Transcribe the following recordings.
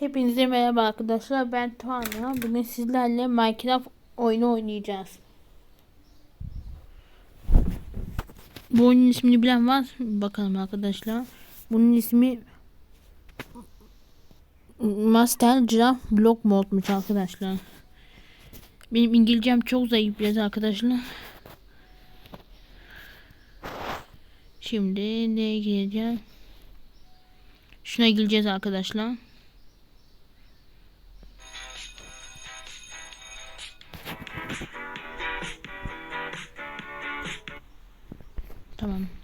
Hepinize merhaba arkadaşlar. Ben Tuana. Bugün sizlerle Minecraft oyunu oynayacağız. Bu oyunun ismini bilen var? Bakalım arkadaşlar. Bunun ismi Master Giraffe Block Mode'muş arkadaşlar. Benim İngilizcem çok zayıf biraz arkadaşlar. Şimdi neye gireceğim? Şuna gireceğiz arkadaşlar.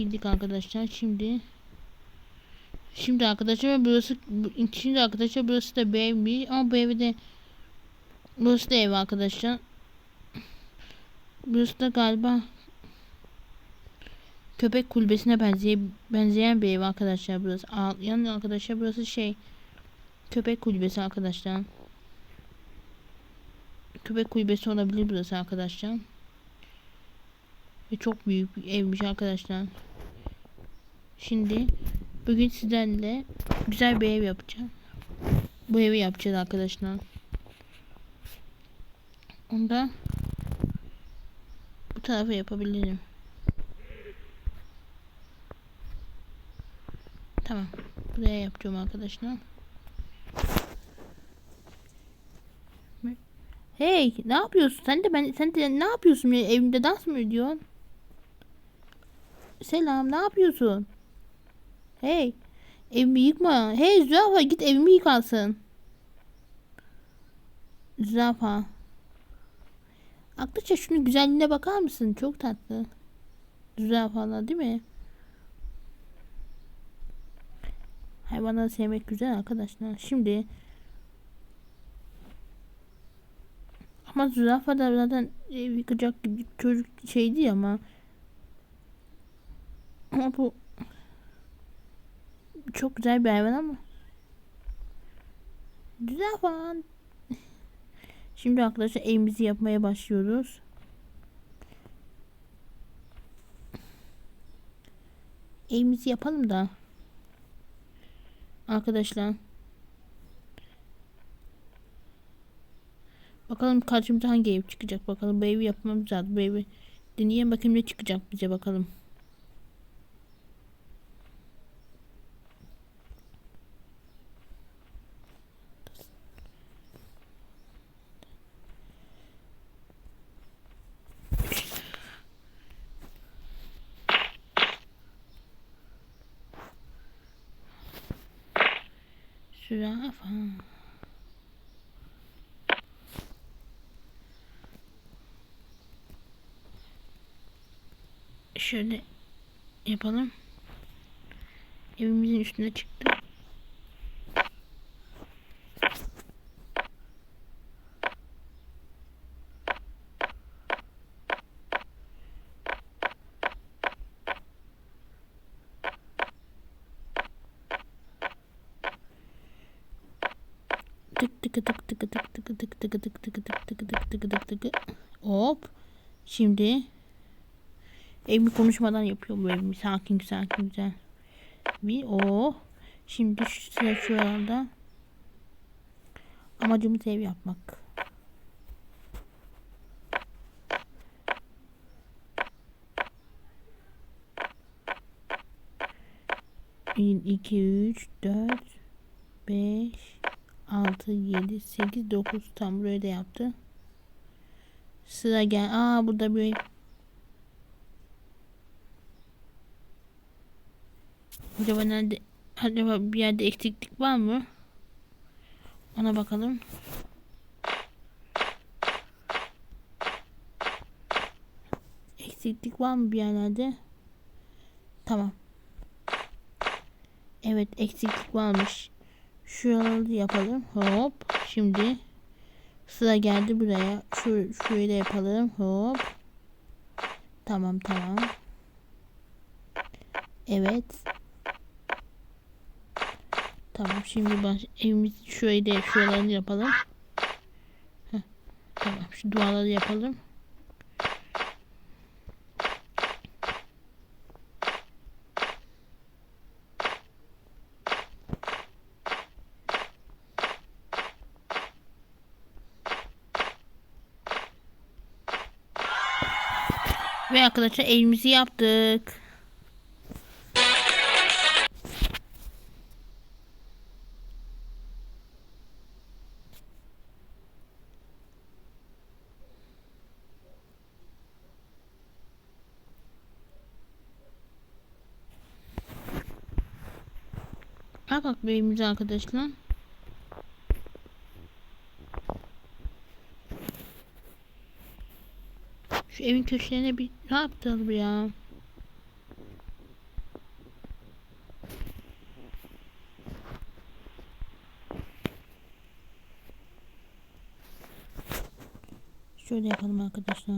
Girdik arkadaşlar. Şimdi Şimdi arkadaşlar burası şimdi arkadaşlar burası da bir ev ama bu evde burası da ev arkadaşlar. Burası da galiba köpek kulübesine benzeye, benzeyen bir ev arkadaşlar burası. Yani arkadaşlar burası şey köpek kulübesi arkadaşlar. Köpek kulübesi olabilir burası arkadaşlar. Ve çok büyük bir evmiş arkadaşlar. Şimdi bugün sizlerle güzel bir ev yapacağım. Bu evi yapacağız arkadaşlar. Onda bu tarafa yapabilirim. Tamam. Buraya yapacağım arkadaşlar. Hey, ne yapıyorsun? Sen de ben sen de ne yapıyorsun? Evimde dans mı ediyorsun? Selam ne yapıyorsun? Hey evimi yıkma. Hey Zürafa git evimi yıkansın. Zürafa. Arkadaşlar şunun güzelliğine bakar mısın? Çok tatlı. Zürafalar değil mi? Hayvanları sevmek güzel arkadaşlar. Şimdi ama zürafa da zaten ev yıkacak gibi çocuk şeydi ama ama bu çok güzel bir hayvan ama güzel falan. Şimdi arkadaşlar evimizi yapmaya başlıyoruz. Evimizi yapalım da. Arkadaşlar. Bakalım karşımıza hangi ev çıkacak bakalım. Bu evi yapmamız lazım. Bu evi deneyelim bakayım ne çıkacak bize bakalım. Zürafa. Şöyle yapalım. Evimizin üstüne çıktı. Tık tık tık tık tık tık tık tık tık tık tık tık tık tık tık tık hop şimdi evimi konuşmadan yapıyor bu evimi sakin sakin güzel bir o şimdi şu sıra şu anda amacımız ev yapmak 1 2 3 4 5 6, 7, 8, 9 tam buraya da yaptı. Sıra gel. Aa burada bir Acaba nerede acaba bir yerde eksiklik var mı? Ona bakalım. Eksiklik var mı bir yerlerde? Tamam. Evet eksiklik varmış. Şuraları yapalım. Hop. Şimdi sıra geldi buraya. Şu şöyle yapalım. Hop. Tamam tamam. Evet. Tamam şimdi baş evimiz şöyle şuralarını yapalım. Heh. Tamam şu duaları yapalım. Ve arkadaşlar evimizi yaptık. Bak bu evimiz arkadaşlar. Şu evin köşelerine bir ne yaptı ya? Şöyle yapalım arkadaşlar.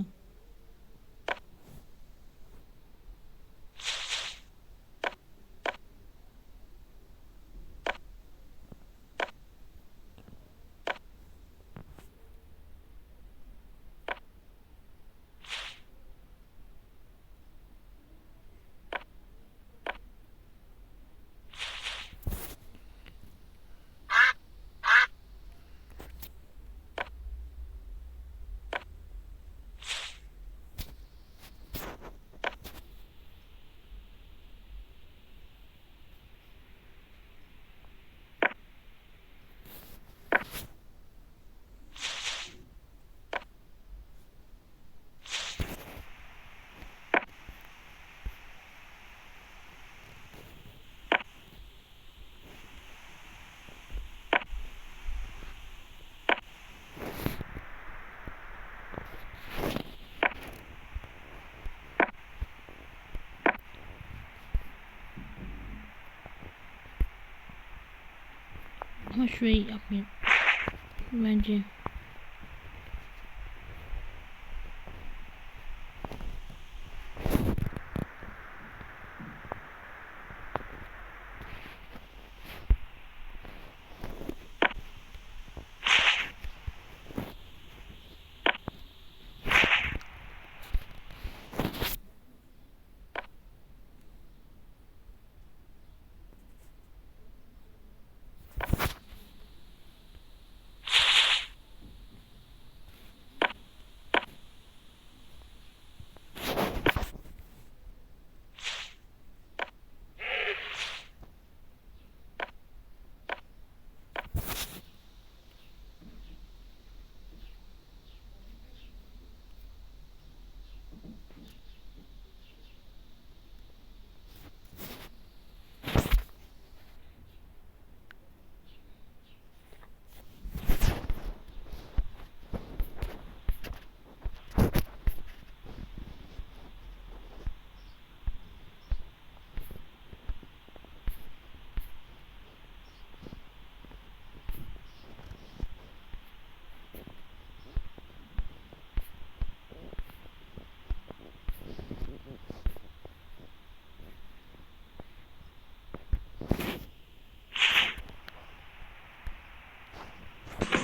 Ama şurayı yapmayayım. Bence.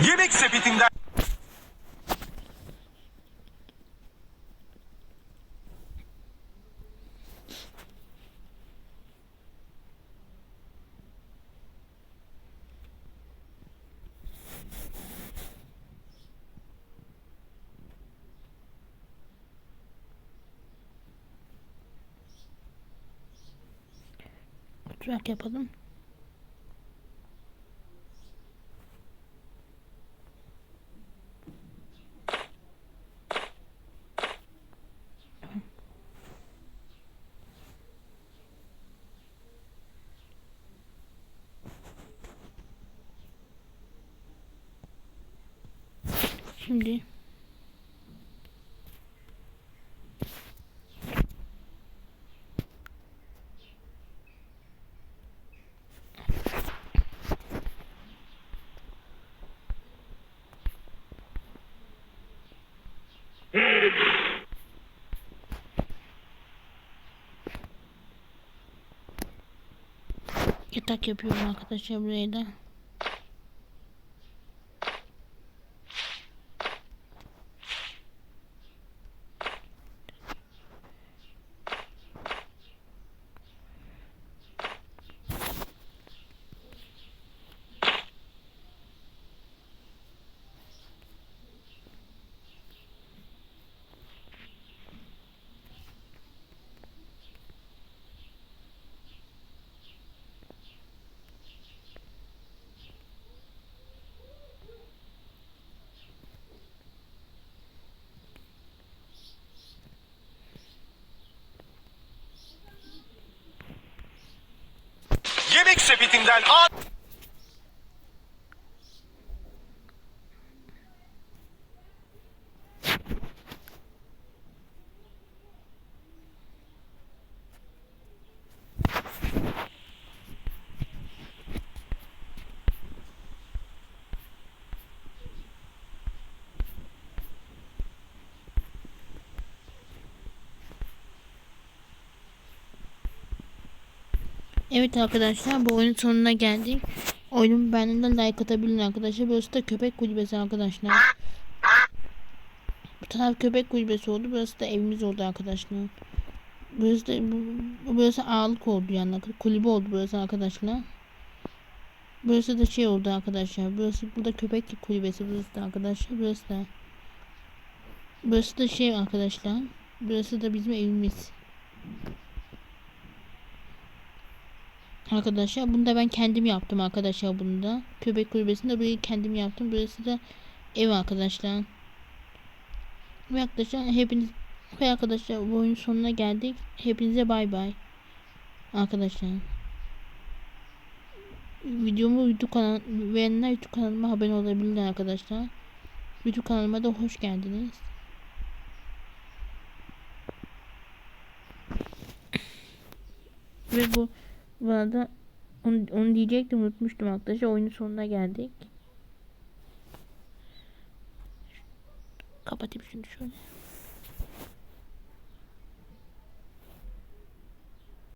Yemek sepetinden yapalım. Şimdi yatak yapıyorum arkadaşlar buraya da. Sepetinden an... Evet arkadaşlar bu oyunun sonuna geldik. Oyunun beğendiğinde like atabilin arkadaşlar. Burası da köpek kulübesi arkadaşlar. Bu taraf köpek kulübesi oldu. Burası da evimiz oldu arkadaşlar. Burası da bu- burası ağalık oldu yani. Kulübe oldu burası arkadaşlar. Burası da şey oldu arkadaşlar. Burası burada köpek kulübesi burası da arkadaşlar. Burası da Burası da şey arkadaşlar. Burası da bizim evimiz. Arkadaşlar bunu da ben kendim yaptım arkadaşlar bunu da. Köpek kulübesini de burayı kendim yaptım. Burası da ev arkadaşlar. Ve arkadaşlar hepiniz ve arkadaşlar bu oyunun sonuna geldik. Hepinize bay bay. Arkadaşlar. Videomu YouTube kanal beğenenler YouTube kanalıma abone olabilirler arkadaşlar. YouTube kanalıma da hoş geldiniz. Ve bu bu arada onu, onu diyecektim unutmuştum arkadaşlar. Oyunun sonuna geldik. Kapatayım şunu şöyle.